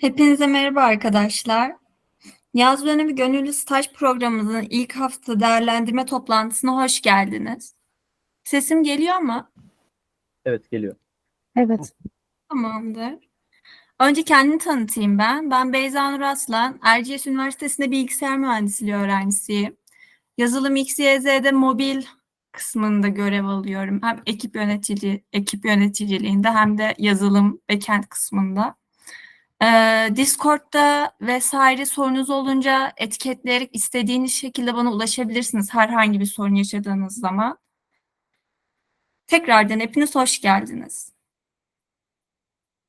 Hepinize merhaba arkadaşlar. Yaz dönemi gönüllü staj programımızın ilk hafta değerlendirme toplantısına hoş geldiniz. Sesim geliyor mu? Evet geliyor. Evet. Tamamdır. Önce kendimi tanıtayım ben. Ben Beyza Nur Aslan. Erciyes Üniversitesi'nde bilgisayar mühendisliği öğrencisiyim. Yazılım XYZ'de mobil kısmında görev alıyorum. Hem ekip yönetici, ekip yöneticiliğinde hem de yazılım backend kısmında. Ee, Discord'da vesaire sorunuz olunca etiketleyerek istediğiniz şekilde bana ulaşabilirsiniz herhangi bir sorun yaşadığınız zaman. Tekrardan hepiniz hoş geldiniz.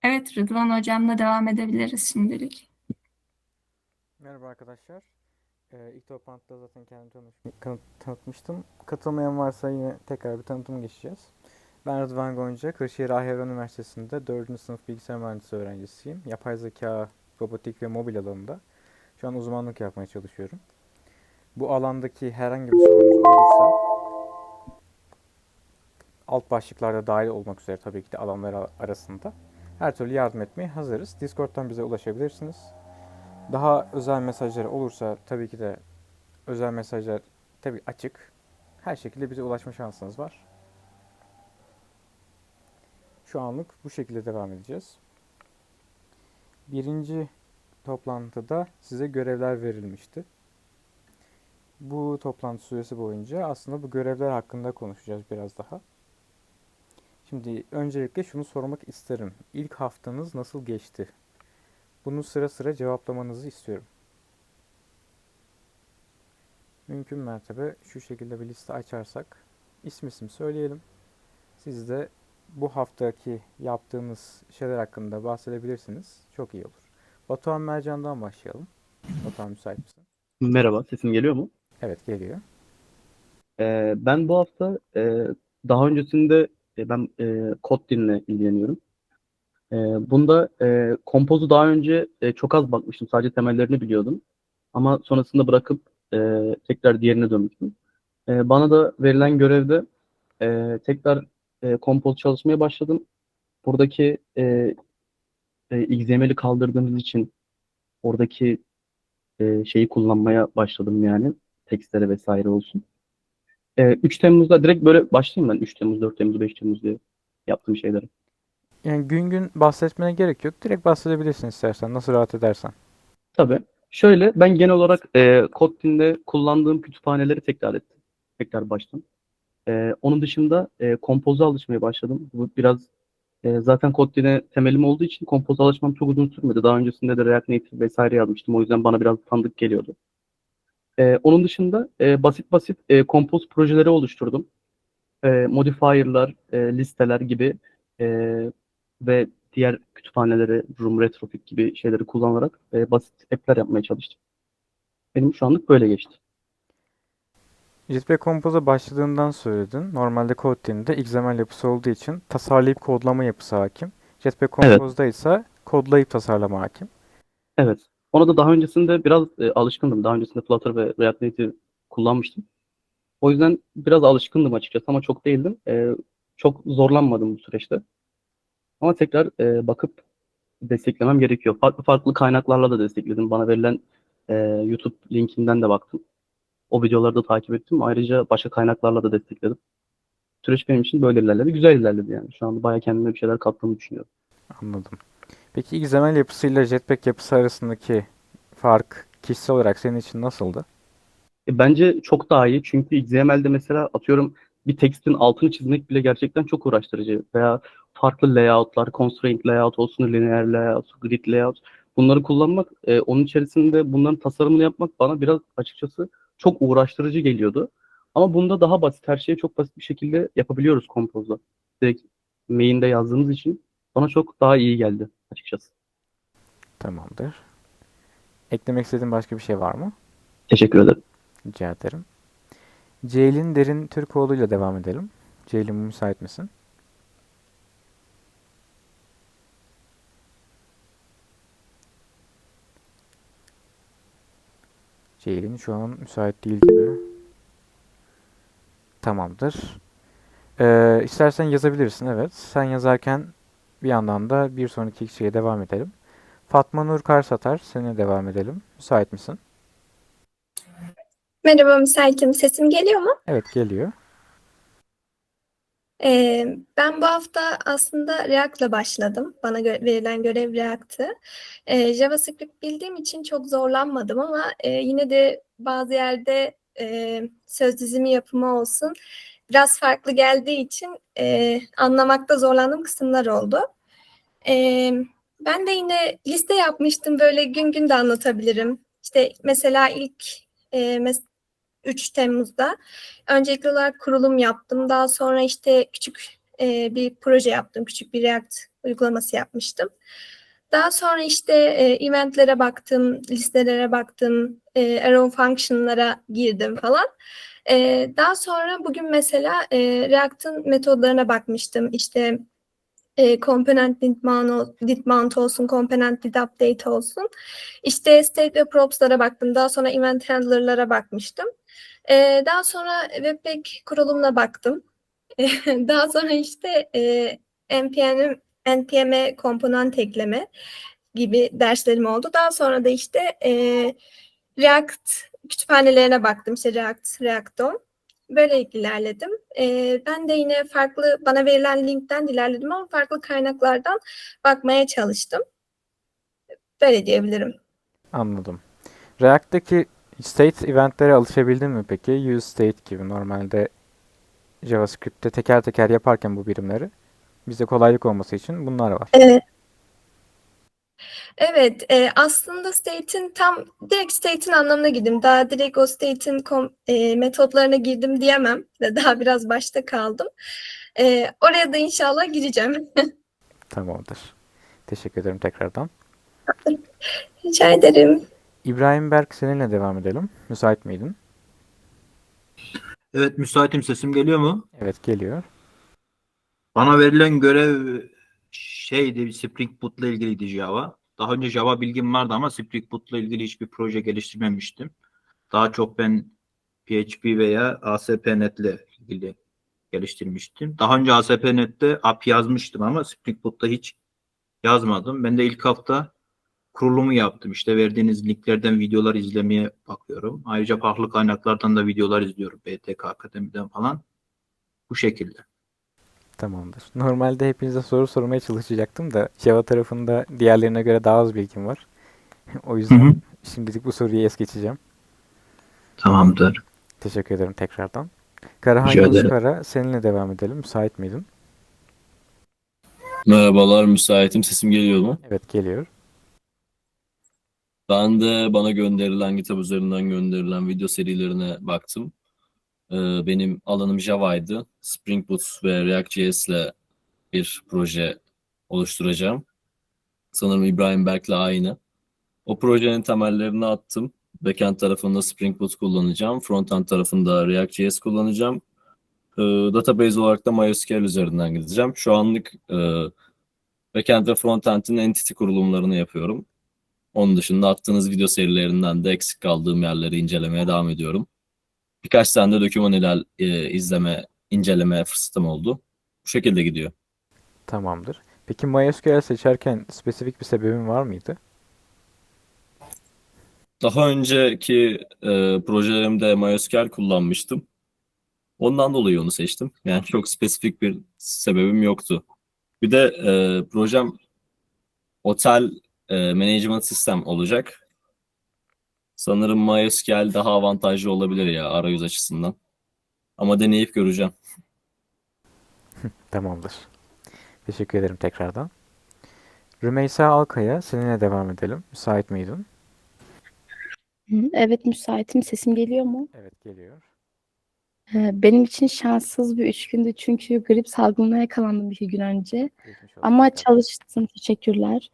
Evet Rıdvan hocamla devam edebiliriz şimdilik. Merhaba arkadaşlar. Ee, ilk toplantıda zaten kendimi tanıtmıştım. Katılmayan varsa yine tekrar bir tanıtım geçeceğiz. Ben Rıdvan Gonca, Kırşehir Ahyaran Üniversitesi'nde 4. sınıf bilgisayar mühendisliği öğrencisiyim. Yapay zeka, robotik ve mobil alanında şu an uzmanlık yapmaya çalışıyorum. Bu alandaki herhangi bir sorunuz olursa alt başlıklarda dahil olmak üzere tabii ki de alanlar arasında her türlü yardım etmeye hazırız. Discord'dan bize ulaşabilirsiniz. Daha özel mesajlar olursa tabii ki de özel mesajlar tabii açık. Her şekilde bize ulaşma şansınız var. Şu anlık bu şekilde devam edeceğiz. Birinci toplantıda size görevler verilmişti. Bu toplantı süresi boyunca aslında bu görevler hakkında konuşacağız biraz daha. Şimdi öncelikle şunu sormak isterim. İlk haftanız nasıl geçti? Bunu sıra sıra cevaplamanızı istiyorum. Mümkün mertebe şu şekilde bir liste açarsak isim isim söyleyelim. Siz de bu haftaki yaptığınız şeyler hakkında bahsedebilirsiniz. Çok iyi olur. Batuhan Mercan'dan başlayalım. Batuhan müsait misin? Merhaba, sesim geliyor mu? Evet geliyor. Ee, ben bu hafta e, daha öncesinde e, ben e, Kotlin ilgileniyorum. E, bunda e, Compose daha önce e, çok az bakmıştım. Sadece temellerini biliyordum. Ama sonrasında bırakıp e, tekrar diğerine dönmüştüm. E, bana da verilen görevde e, tekrar e, Compose çalışmaya başladım. Buradaki e, e, XML'i kaldırdığımız için oradaki e, şeyi kullanmaya başladım yani. Tekstlere vesaire olsun. E, 3 Temmuz'da direkt böyle başlayayım ben. 3 Temmuz, 4 Temmuz, 5 Temmuz diye yaptığım şeyleri. Yani gün gün bahsetmene gerek yok. Direkt bahsedebilirsin istersen. Nasıl rahat edersen. Tabii. Şöyle ben genel olarak e, Kotlin'de kullandığım kütüphaneleri tekrar ettim. Tekrar baştan. E, onun dışında e, Compose'a alışmaya başladım. Bu biraz e, zaten Kotlin'e temelim olduğu için Compose'a alışmam çok uzun sürmedi. Daha öncesinde de React Native vesaire yazmıştım. O yüzden bana biraz tanıdık geliyordu. E, onun dışında e, basit basit e, Compose projeleri oluşturdum. E, modifier'lar, e, listeler gibi e, ve diğer kütüphaneleri, Room, Retrofit gibi şeyleri kullanarak e, basit app'ler yapmaya çalıştım. Benim şu anlık böyle geçti. Jetpack Compose'a başladığından söyledin. Normalde Kotlin'de XML yapısı olduğu için tasarlayıp kodlama yapısı hakim. Jetpack Evet. Compose'da ise kodlayıp tasarlama hakim. Evet. Ona da daha öncesinde biraz e, alışkındım. Daha öncesinde Flutter ve React Native kullanmıştım. O yüzden biraz alışkındım açıkçası ama çok değildim. E, çok zorlanmadım bu süreçte. Ama tekrar e, bakıp desteklemem gerekiyor. Farklı farklı kaynaklarla da destekledim. Bana verilen e, YouTube linkinden de baktım. O videoları da takip ettim. Ayrıca başka kaynaklarla da destekledim. Süreç benim için böyle ilerledi. Güzel ilerledi yani. Şu anda bayağı kendime bir şeyler kattığımı düşünüyorum. Anladım. Peki XML yapısıyla Jetpack yapısı arasındaki fark kişisel olarak senin için nasıldı? E, Bence çok daha iyi çünkü XML'de mesela atıyorum bir tekstin altını çizmek bile gerçekten çok uğraştırıcı veya farklı layoutlar, constraint layout olsun, linear layout, grid layout bunları kullanmak, e, onun içerisinde bunların tasarımını yapmak bana biraz açıkçası çok uğraştırıcı geliyordu. Ama bunda daha basit, her şeyi çok basit bir şekilde yapabiliyoruz Compose'da. Direkt main'de yazdığımız için bana çok daha iyi geldi açıkçası. Tamamdır. Eklemek istediğin başka bir şey var mı? Teşekkür ederim. Rica ederim. Ceylin Derin Türkoğlu ile devam edelim. Ceylin müsait misin? Ceylin şu an müsait değil gibi. Tamamdır. Ee, istersen yazabilirsin evet. Sen yazarken bir yandan da bir sonraki kişiye devam edelim. Fatma Nur Karsatar, seninle devam edelim. Müsait misin? Merhaba müsaitim. Sesim geliyor mu? Evet, geliyor. Ee, ben bu hafta aslında React'la başladım. Bana gö- verilen görev React'tı. Ee, JavaScript bildiğim için çok zorlanmadım ama e, yine de bazı yerde e, söz dizimi yapımı olsun biraz farklı geldiği için e, anlamakta zorlandığım kısımlar oldu. E, ben de yine liste yapmıştım. Böyle gün gün de anlatabilirim. İşte mesela ilk e, mes- 3 Temmuz'da öncelikli olarak kurulum yaptım. Daha sonra işte küçük e, bir proje yaptım. Küçük bir React uygulaması yapmıştım. Daha sonra işte e, eventlere baktım, listelere baktım, e, arrow function'lara girdim falan. E, daha sonra bugün mesela e, React'ın metodlarına bakmıştım. İşte e, component did mount, did mount olsun, component did update olsun. İşte state ve props'lara baktım. Daha sonra event handler'lara bakmıştım. Ee, daha sonra Webpack kurulumuna baktım. daha sonra işte e, NPM, NPM'e komponent ekleme gibi derslerim oldu. Daha sonra da işte e, React kütüphanelerine baktım. İşte React, React.com. Böyle ilerledim. E, ben de yine farklı, bana verilen linkten ilerledim ama farklı kaynaklardan bakmaya çalıştım. Böyle diyebilirim. Anladım. React'teki state eventlere alışabildin mi peki? Use state gibi normalde JavaScript'te teker teker yaparken bu birimleri bize kolaylık olması için bunlar var. Evet. Evet, e, aslında state'in tam direkt state'in anlamına girdim. Daha direkt o state'in e, metotlarına girdim diyemem. Daha biraz başta kaldım. E, oraya da inşallah gireceğim. Tamamdır. Teşekkür ederim tekrardan. Rica ederim. İbrahim Berk seninle devam edelim. Müsait miydin? Evet müsaitim sesim geliyor mu? Evet geliyor. Bana verilen görev şeydi Spring Boot'la ilgiliydi Java. Daha önce Java bilgim vardı ama Spring Boot'la ilgili hiçbir proje geliştirmemiştim. Daha çok ben PHP veya ASP.NET'le ilgili geliştirmiştim. Daha önce ASP.NET'te API yazmıştım ama Spring Boot'ta hiç yazmadım. Ben de ilk hafta kurulumu yaptım. İşte verdiğiniz linklerden videolar izlemeye bakıyorum. Ayrıca farklı kaynaklardan da videolar izliyorum. BTK Akademi'den falan. Bu şekilde. Tamamdır. Normalde hepinize soru sormaya çalışacaktım da Java tarafında diğerlerine göre daha az bilgim var. O yüzden Hı hı. şimdilik bu soruyu es geçeceğim. Tamamdır. Teşekkür ederim tekrardan. Karahan. Yozkara seninle devam edelim. Müsait miydin? Merhabalar, müsaitim. Sesim geliyor mu? Evet geliyor. Ben de bana gönderilen, GitHub üzerinden gönderilen video serilerine baktım. Ee, benim alanım Java'ydı. Spring Boot ve React.js ile bir proje oluşturacağım. Sanırım İbrahim Berk'le aynı. O projenin temellerini attım. Backend tarafında Spring Boot kullanacağım. Frontend tarafında React.js kullanacağım. Ee, database olarak da MySQL üzerinden gideceğim. Şu anlık e, Backend ve Frontend'in entity kurulumlarını yapıyorum. Onun dışında attığınız video serilerinden de eksik kaldığım yerleri incelemeye devam ediyorum. Birkaç tane de doküman iler, e, izleme, inceleme fırsatım oldu. Bu şekilde gidiyor. Tamamdır. Peki MySQL seçerken spesifik bir sebebin var mıydı? Daha önceki e, projelerimde MySQL kullanmıştım. Ondan dolayı onu seçtim. Yani çok spesifik bir sebebim yoktu. Bir de e, projem otel e, management sistem olacak. Sanırım MySQL daha avantajlı olabilir ya arayüz açısından. Ama deneyip göreceğim. Tamamdır. Teşekkür ederim tekrardan. Rümeysa Alkaya seninle devam edelim. Müsait miydin? Evet müsaitim. Sesim geliyor mu? Evet geliyor. Ee, Benim için şanssız bir üç gündü çünkü grip salgınına yakalandım iki gün önce. Geçmiş olsun Ama çalıştım. Teşekkürler.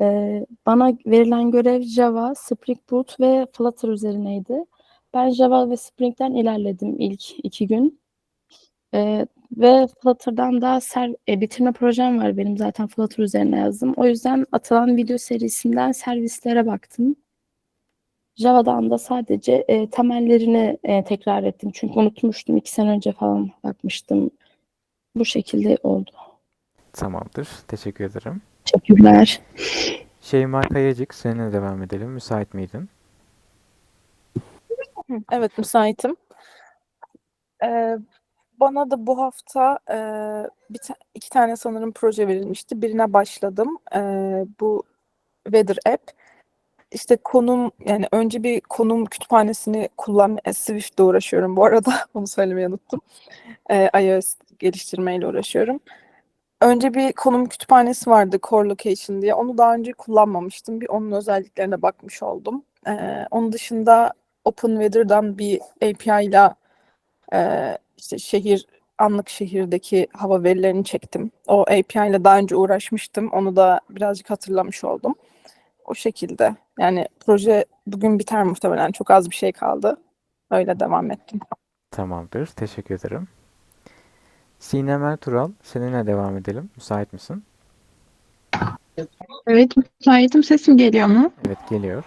Ee, Bana verilen görev Java, Spring Boot ve Flutter üzerineydi. Ben Java ve Spring'den ilerledim ilk iki gün. Ee, ve Flutter'dan da ser, e, bitirme projem var benim zaten Flutter üzerine yazdım. O yüzden atılan video serisinden servislere baktım. Java'dan da sadece e, temellerini e, tekrar ettim. Çünkü unutmuştum. iki sene önce falan bakmıştım. Bu şekilde oldu. Tamamdır. Teşekkür ederim. Teşekkürler. Şeyma Kayacık seninle devam edelim. Müsait miydin? Evet müsaitim. Ee, bana da bu hafta e, bir ta- iki tane sanırım proje verilmişti. Birine başladım. Ee, bu Weather App. İşte konum yani önce bir konum kütüphanesini kullan e, Swift'le uğraşıyorum bu arada. Onu söylemeyi unuttum. Ee, iOS geliştirmeyle uğraşıyorum. Önce bir konum kütüphanesi vardı Core Location diye. Onu daha önce kullanmamıştım. Bir onun özelliklerine bakmış oldum. Ee, onun dışında OpenWeather'dan bir API ile e, işte şehir anlık şehirdeki hava verilerini çektim. O API ile daha önce uğraşmıştım. Onu da birazcık hatırlamış oldum. O şekilde. Yani proje bugün biter muhtemelen. Çok az bir şey kaldı. Öyle devam ettim. Tamamdır. Teşekkür ederim. Sinem Ertuğral seninle devam edelim. Müsait misin? Evet, müsaitim. Sesim geliyor mu? Evet geliyor.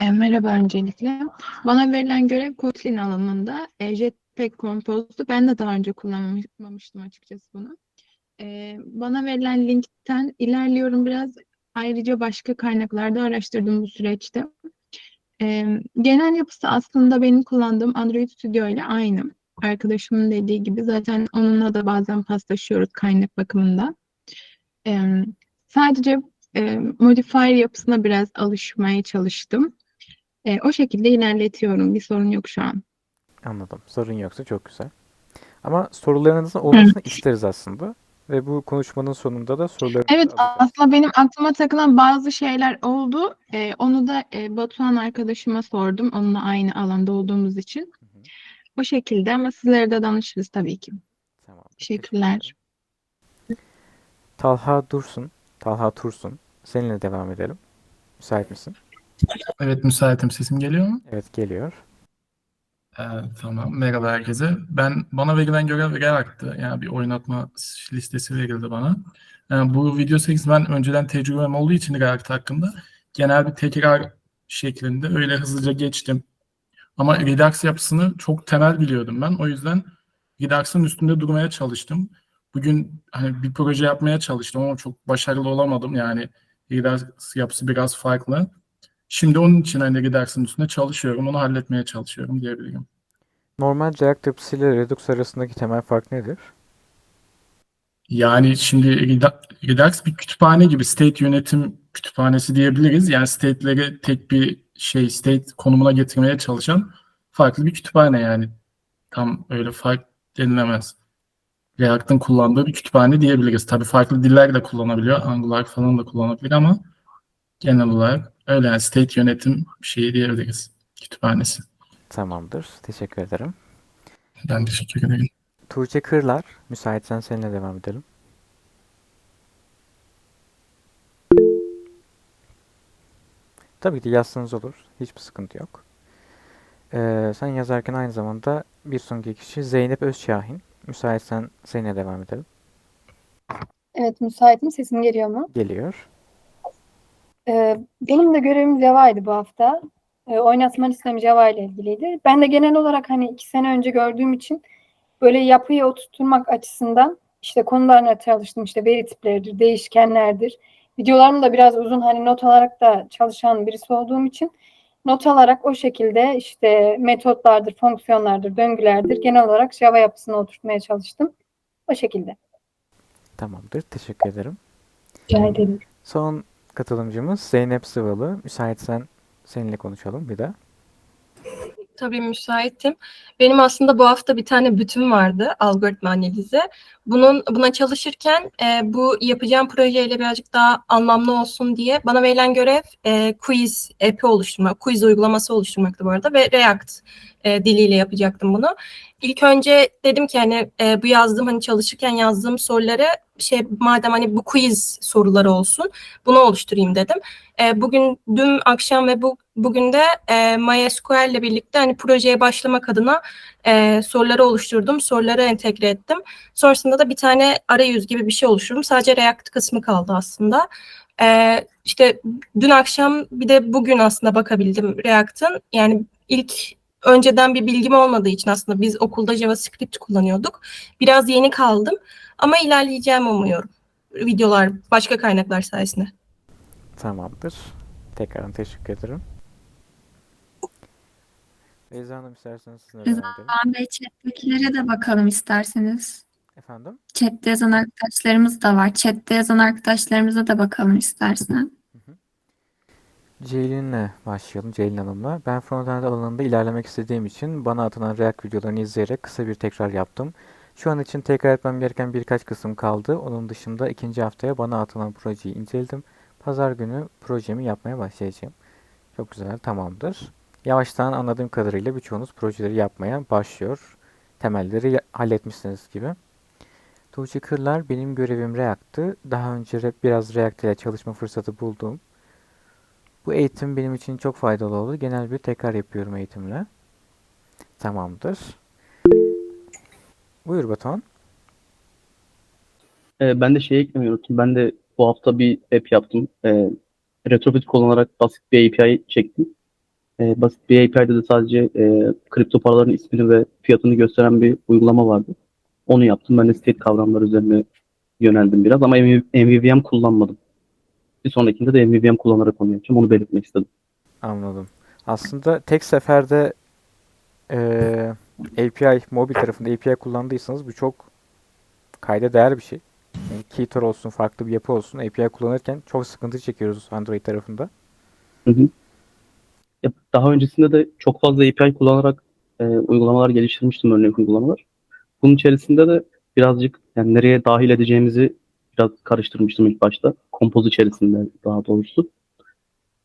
E, merhaba öncelikle. Bana verilen görev Kotlin alanında e, Jetpack Compose'du. Ben de daha önce kullanmamıştım açıkçası bunu. E, bana verilen linkten ilerliyorum biraz. Ayrıca başka kaynaklarda araştırdım bu süreçte. E, genel yapısı aslında benim kullandığım Android Studio ile aynı. Arkadaşımın dediği gibi zaten onunla da bazen paslaşıyoruz kaynak bakımında. E, sadece e, modifier yapısına biraz alışmaya çalıştım. E, o şekilde ilerletiyorum. Bir sorun yok şu an. Anladım. Sorun yoksa çok güzel. Ama sorularınızın olmasını isteriz aslında. Ve bu konuşmanın sonunda da sorularınızı Evet alacağız. aslında benim aklıma takılan bazı şeyler oldu. E, onu da e, Batuhan arkadaşıma sordum. Onunla aynı alanda olduğumuz için. O şekilde ama sizlere de danışırız tabii ki. Tamamdır. Teşekkürler. Talha Dursun, Talha Tursun. Seninle devam edelim. Müsait misin? Evet müsaitim. Sesim geliyor mu? Evet geliyor. Ee, tamam. Merhaba herkese. Ben bana verilen görev React'tı. Yani bir oynatma listesi verildi bana. Yani bu video serisi ben önceden tecrübem olduğu için React hakkında genel bir tekrar şeklinde öyle hızlıca geçtim. Ama Redux yapısını çok temel biliyordum ben. O yüzden Redux'ın üstünde durmaya çalıştım. Bugün hani bir proje yapmaya çalıştım ama çok başarılı olamadım. Yani Redux yapısı biraz farklı. Şimdi onun için hani Redux'ın üstünde çalışıyorum. Onu halletmeye çalışıyorum diyebilirim. Normal React yapısı ile Redux arasındaki temel fark nedir? Yani şimdi Redu- Redux bir kütüphane gibi state yönetim kütüphanesi diyebiliriz. Yani state'leri tek bir şey state konumuna getirmeye çalışan farklı bir kütüphane yani. Tam öyle fark denilemez. React'ın kullandığı bir kütüphane diyebiliriz. Tabii farklı diller de kullanabiliyor. Angular falan da kullanabilir ama genel olarak öyle yani state yönetim şeyi diyebiliriz. Kütüphanesi. Tamamdır. Teşekkür ederim. Ben teşekkür ederim. Tuğçe Kırlar, müsaitsen seninle devam edelim. Tabii ki yazsanız olur. Hiçbir sıkıntı yok. Ee, sen yazarken aynı zamanda bir sonraki kişi Zeynep Özşahin. Müsaitsen seninle devam edelim. Evet, müsaitim. Sesim geliyor mu? Geliyor. Ee, benim de görevim Java'ydı bu hafta. Ee, oynatma listem Java ile ilgiliydi. Ben de genel olarak hani iki sene önce gördüğüm için böyle yapıyı oturtmak açısından işte konularına çalıştım. İşte veri tipleridir, değişkenlerdir. Videolarım da biraz uzun hani not alarak da çalışan birisi olduğum için not alarak o şekilde işte metotlardır, fonksiyonlardır, döngülerdir genel olarak Java yapısını oturtmaya çalıştım. O şekilde. Tamamdır. Teşekkür ederim. Rica ederim. Son katılımcımız Zeynep Sıvalı. Müsaitsen seninle konuşalım bir de. Tabii müsaitim. Benim aslında bu hafta bir tane bütün vardı algoritma analizi. Bunun buna çalışırken e, bu yapacağım projeyle birazcık daha anlamlı olsun diye bana verilen görev e, quiz app'i oluşturmak, quiz uygulaması oluşturmaktı bu arada ve React e, diliyle yapacaktım bunu. İlk önce dedim ki hani e, bu yazdığım hani çalışırken yazdığım soruları şey madem hani bu quiz soruları olsun bunu oluşturayım dedim. E, bugün dün akşam ve bu bugün de e, MySQL ile birlikte hani projeye başlamak adına e, soruları oluşturdum. Soruları entegre ettim. Sonrasında da bir tane arayüz gibi bir şey oluşturdum. Sadece React kısmı kaldı aslında. E, işte dün akşam bir de bugün aslında bakabildim React'ın. Yani ilk önceden bir bilgim olmadığı için aslında biz okulda JavaScript kullanıyorduk. Biraz yeni kaldım ama ilerleyeceğim umuyorum. Videolar, başka kaynaklar sayesinde. Tamamdır. Tekrardan teşekkür ederim. Beyza Hanım isterseniz sizinle devam edelim. Bey chat'tekilere de bakalım isterseniz. Efendim? Chat'te yazan arkadaşlarımız da var. Chat'te yazan arkadaşlarımıza da bakalım istersen. Ceylin'le başlayalım. Ceylin Hanım'la. Ben frontend alanında ilerlemek istediğim için bana atılan React videolarını izleyerek kısa bir tekrar yaptım. Şu an için tekrar etmem gereken birkaç kısım kaldı. Onun dışında ikinci haftaya bana atılan projeyi inceledim. Pazar günü projemi yapmaya başlayacağım. Çok güzel, tamamdır. Yavaştan anladığım kadarıyla birçoğunuz projeleri yapmaya başlıyor. Temelleri halletmişsiniz gibi. Tuğçe Kırlar benim görevim React'tı. Daha önce biraz React ile çalışma fırsatı buldum. Bu eğitim benim için çok faydalı oldu. Genel bir tekrar yapıyorum eğitimle. Tamamdır. Buyur Batuhan. Ee, ben de şeyi eklemeyi unuttum. Ben de bu hafta bir app yaptım. Ee, Retrofit kullanarak basit bir API çektim. Ee, basit bir API'de de sadece e, kripto paraların ismini ve fiyatını gösteren bir uygulama vardı. Onu yaptım. Ben de state kavramları üzerine yöneldim biraz ama MV- MVVM kullanmadım. Bir sonrakinde de MVVM kullanarak onu yapacağım. Onu belirtmek istedim. Anladım. Aslında tek seferde eee, API, mobil tarafında API kullandıysanız bu çok kayda değer bir şey. Yani Keytor olsun, farklı bir yapı olsun API kullanırken çok sıkıntı çekiyoruz Android tarafında. Hı hı. Ya, daha öncesinde de çok fazla API kullanarak e, uygulamalar geliştirmiştim örnek uygulamalar. Bunun içerisinde de birazcık yani nereye dahil edeceğimizi biraz karıştırmıştım ilk başta. Kompoz içerisinde daha doğrusu.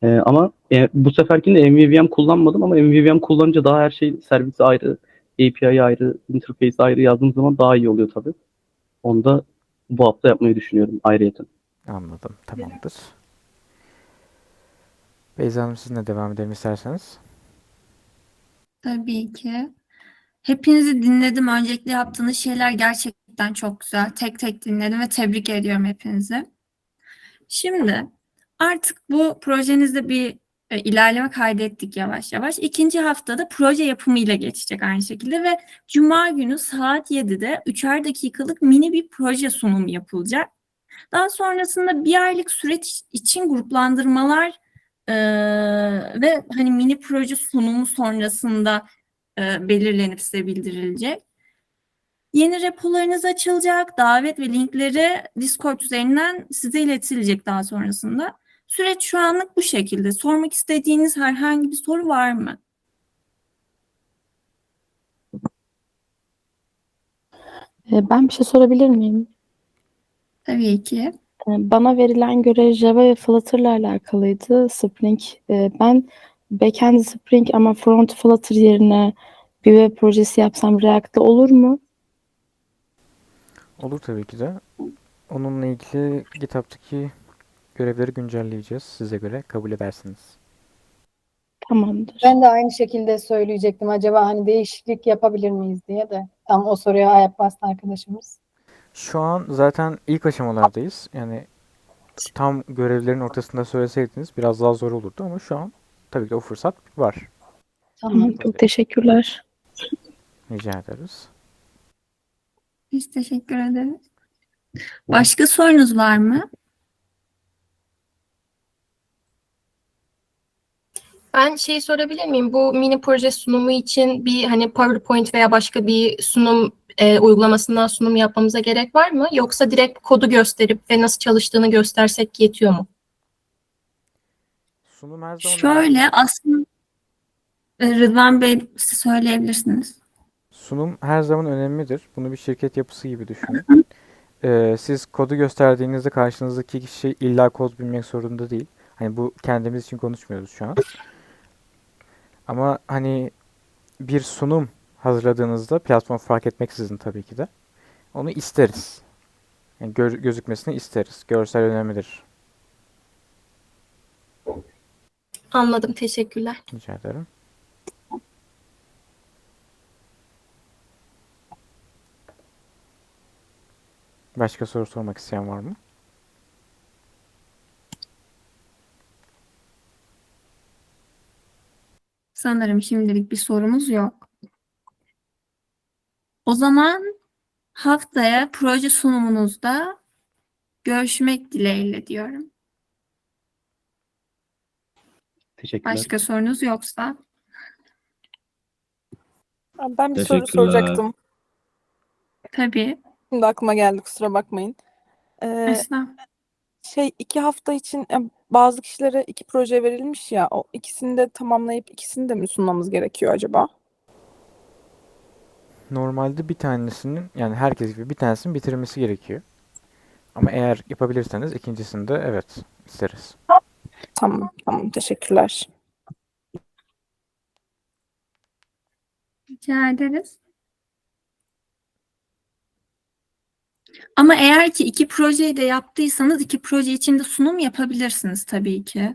E, ama e, bu seferkinde MVVM kullanmadım ama MVVM kullanınca daha her şey servisi ayrı, API ayrı, interface ayrı yazdığım zaman daha iyi oluyor tabii. Onu da bu hafta yapmayı düşünüyorum ayrıyeten. Anladım. Tamamdır. Beyza Hanım sizinle devam edelim isterseniz. Tabii ki. Hepinizi dinledim. Öncelikle yaptığınız şeyler gerçekten çok güzel. Tek tek dinledim ve tebrik ediyorum hepinizi. Şimdi artık bu projenizde bir e, ilerleme kaydettik yavaş yavaş. İkinci haftada proje yapımıyla geçecek aynı şekilde ve Cuma günü saat 7'de üçer dakikalık mini bir proje sunumu yapılacak. Daha sonrasında bir aylık süreç için gruplandırmalar e, ve hani mini proje sunumu sonrasında e, belirlenip size bildirilecek. Yeni repolarınız açılacak. Davet ve linkleri Discord üzerinden size iletilecek daha sonrasında. Süreç şu anlık bu şekilde. Sormak istediğiniz herhangi bir soru var mı? Ee, Ben bir şey sorabilir miyim? Tabii ki. Ee, Bana verilen görev Java ve Flutter'la alakalıydı. Spring. Ee, Ben backend Spring ama front Flutter yerine bir web projesi yapsam React'te olur mu? Olur tabii ki de. Onunla ilgili GitHub'taki görevleri güncelleyeceğiz size göre kabul edersiniz. Tamamdır. Ben de aynı şekilde söyleyecektim. Acaba hani değişiklik yapabilir miyiz diye de. Tam o soruya ayak bastı arkadaşımız. Şu an zaten ilk aşamalardayız. Yani tam görevlerin ortasında söyleseydiniz biraz daha zor olurdu ama şu an tabii ki o fırsat var. Tamam, çok teşekkürler. Rica ederiz. Biz teşekkür ederiz. Başka sorunuz var mı? Ben şey sorabilir miyim? Bu mini proje sunumu için bir hani PowerPoint veya başka bir sunum e, uygulamasından sunum yapmamıza gerek var mı? Yoksa direkt kodu gösterip ve nasıl çalıştığını göstersek yetiyor mu? Sunum her zaman Şöyle aslında e, Rıdvan Bey siz söyleyebilirsiniz. Sunum her zaman önemlidir. Bunu bir şirket yapısı gibi düşünün. Ee, siz kodu gösterdiğinizde karşınızdaki kişi illa kod bilmek zorunda değil. Hani bu kendimiz için konuşmuyoruz şu an. Ama hani bir sunum hazırladığınızda platform fark etmeksizin tabii ki de onu isteriz. Yani gör- gözükmesini isteriz. Görsel önemlidir. Anladım. Teşekkürler. Rica ederim. Başka soru sormak isteyen var mı? Sanırım şimdilik bir sorumuz yok. O zaman haftaya proje sunumunuzda görüşmek dileğiyle diyorum. Teşekkürler. Başka sorunuz yoksa. Ben bir soru Teşekkürler. soracaktım. Tabii. Şimdi aklıma geldi kusura bakmayın. Ee, Esna. şey iki hafta için e, bazı kişilere iki proje verilmiş ya o ikisini de tamamlayıp ikisini de mi sunmamız gerekiyor acaba? Normalde bir tanesinin yani herkes gibi bir tanesinin bitirmesi gerekiyor. Ama eğer yapabilirseniz ikincisini de evet isteriz. Tamam tamam teşekkürler. Rica ederiz. Ama eğer ki iki projeyi de yaptıysanız iki proje için de sunum yapabilirsiniz tabii ki.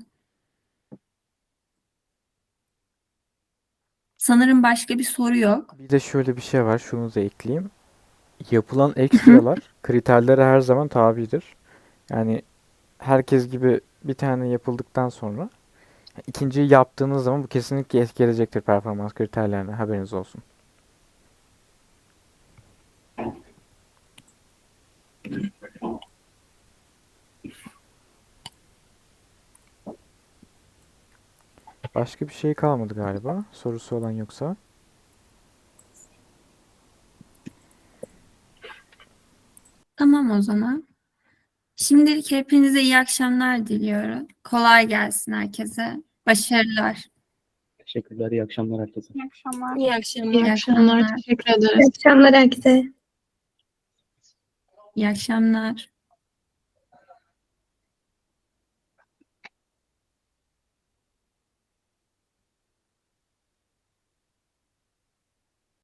Sanırım başka bir soru yok. Bir de şöyle bir şey var, şunu da ekleyeyim. Yapılan ekstralar kriterlere her zaman tabidir. Yani herkes gibi bir tane yapıldıktan sonra ikinciyi yaptığınız zaman bu kesinlikle etki edecektir performans kriterlerine. Haberiniz olsun. Başka bir şey kalmadı galiba. Sorusu olan yoksa. Tamam o zaman. Şimdilik hepinize iyi akşamlar diliyorum. Kolay gelsin herkese. Başarılar. Teşekkürler. İyi akşamlar herkese. İyi akşamlar. İyi akşamlar. İyi akşamlar. Teşekkür ederiz. İyi akşamlar herkese. İyi akşamlar.